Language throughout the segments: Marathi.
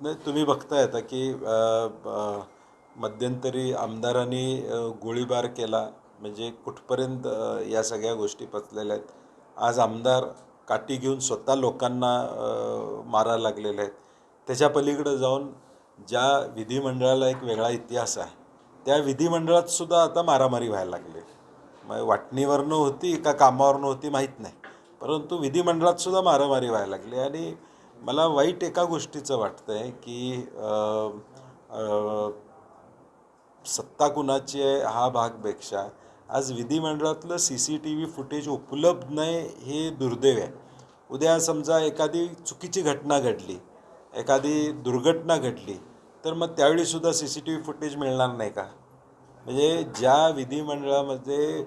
नाही तुम्ही बघताय आता की अ, ब- मध्यंतरी आमदारांनी अ, गोळीबार केला. म्हणजे कुठपर्यंत अ, या सगळ्या गोष्टी पचलेल्या आहेत? आज आमदार काठी घेऊन स्वतः लोकांना अ, मारायला लागलेले आहेत. त्याच्या पलीकडे जाऊन ज्या विधिमंडळाला एक वेगळा इतिहास आहे त्या विधिमंडळात सुद्धा आता मारामारी व्हायला लागली. मग वाटणीवरनं होती का कामावरनं होती माहीत नाही. परंतु विधिमंडळात सुद्धा मारामारी व्हायला लागली आणि मला वाईट एका गोष्टीचं वाटतं आहे की सत्ता कुणाची आहे हा भागपेक्षा आज विधिमंडळातलं C C T V footage उपलब्ध नाही हे दुर्दैव आहे. उद्या समजा एखादी चुकीची घटना घडली एखादी दुर्घटना घडली तर मग त्यावेळीसुद्धा C C T V footage मिळणार नाही का? म्हणजे ज्या विधिमंडळामध्ये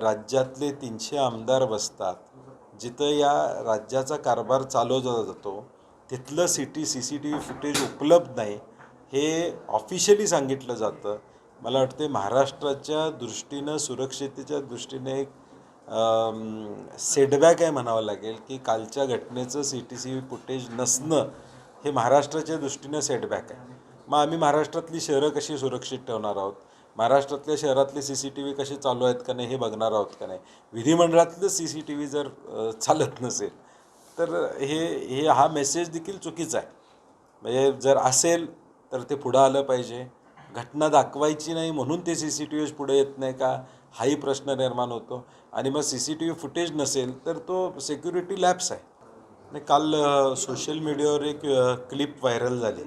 राज्यातले तीनशे आमदार बसतात जिथं या राज्याचा कारभार चालवला जातो तिथलं city C C T V footage उपलब्ध नाही हे ऑफिशियली सांगितलं जातं. मला वाटते महाराष्ट्राच्या दृष्टीनं सुरक्षितेच्या दृष्टीने एक सेटबॅक आहे म्हणावं लागेल की कालच्या घटनेचं C T C V footage नसणं हे महाराष्ट्राच्या दृष्टीनं सेटबॅक आहे. मग आम्ही महाराष्ट्रातली शहरं कशी सुरक्षित ठेवणार आहोत? महाराष्ट्रातल्या शहरातले सी सी टी व्ही कसे चालू आहेत का नाही हे बघणार आहोत का नाही? विधिमंडळातलं सी सी टी व्ही जर चालत नसेल तर हे हे हा मेसेज देखील चुकीचा आहे. म्हणजे जर असेल तर ते पुढं आलं पाहिजे. घटना दाखवायची नाही म्हणून ते सी सी टी व्ही पुढे येत नाही का? हाही प्रश्न निर्माण होतो. आणि मग C C T V footage नसेल तर तो सिक्युरिटी लॅब्स आहे. आणि काल सोशल मीडियावर एक क्लिप व्हायरल झाली.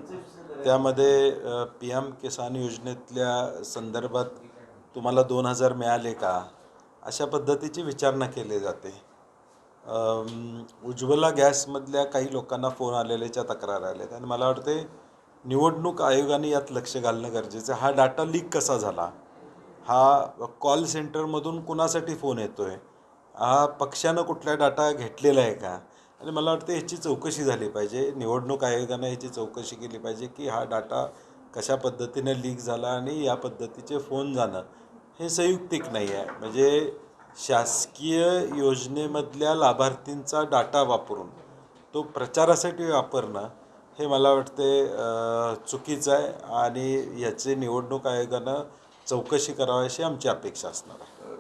त्यामध्ये पी एम किसान योजनेतल्या संदर्भात तुम्हाला दोन हजार मिळाले का? अशा पद्धतीची विचारणा केली जाते. उज्ज्वला गॅसमधल्या काही लोकांना फोन आलेल्याच्या तक्रार आल्यात आणि मला वाटते निवडणूक आयोगाने यात लक्ष घालणं गरजेचं आहे. हा डाटा लीक कसा झाला? हा कॉल सेंटरमधून कुणासाठी फोन येतो आहे हा पक्षानं कुठला डाटा घेतलेला आहे का? आणि मला वाटतं ह्याची चौकशी झाली पाहिजे. निवडणूक आयोगानं ह्याची चौकशी केली पाहिजे की हा डाटा कशा पद्धतीने लीक झाला आणि या पद्धतीचे फोन जाणं. हे संयुक्तिक नाही आहे. म्हणजे शासकीय योजनेमधल्या लाभार्थींचा डाटा वापरून तो प्रचारासाठी वापरणं हे मला वाटते चुकीचं आहे आणि याचे निवडणूक आयोगानं चौकशी करावी अशी आमची अपेक्षा असणार आहे.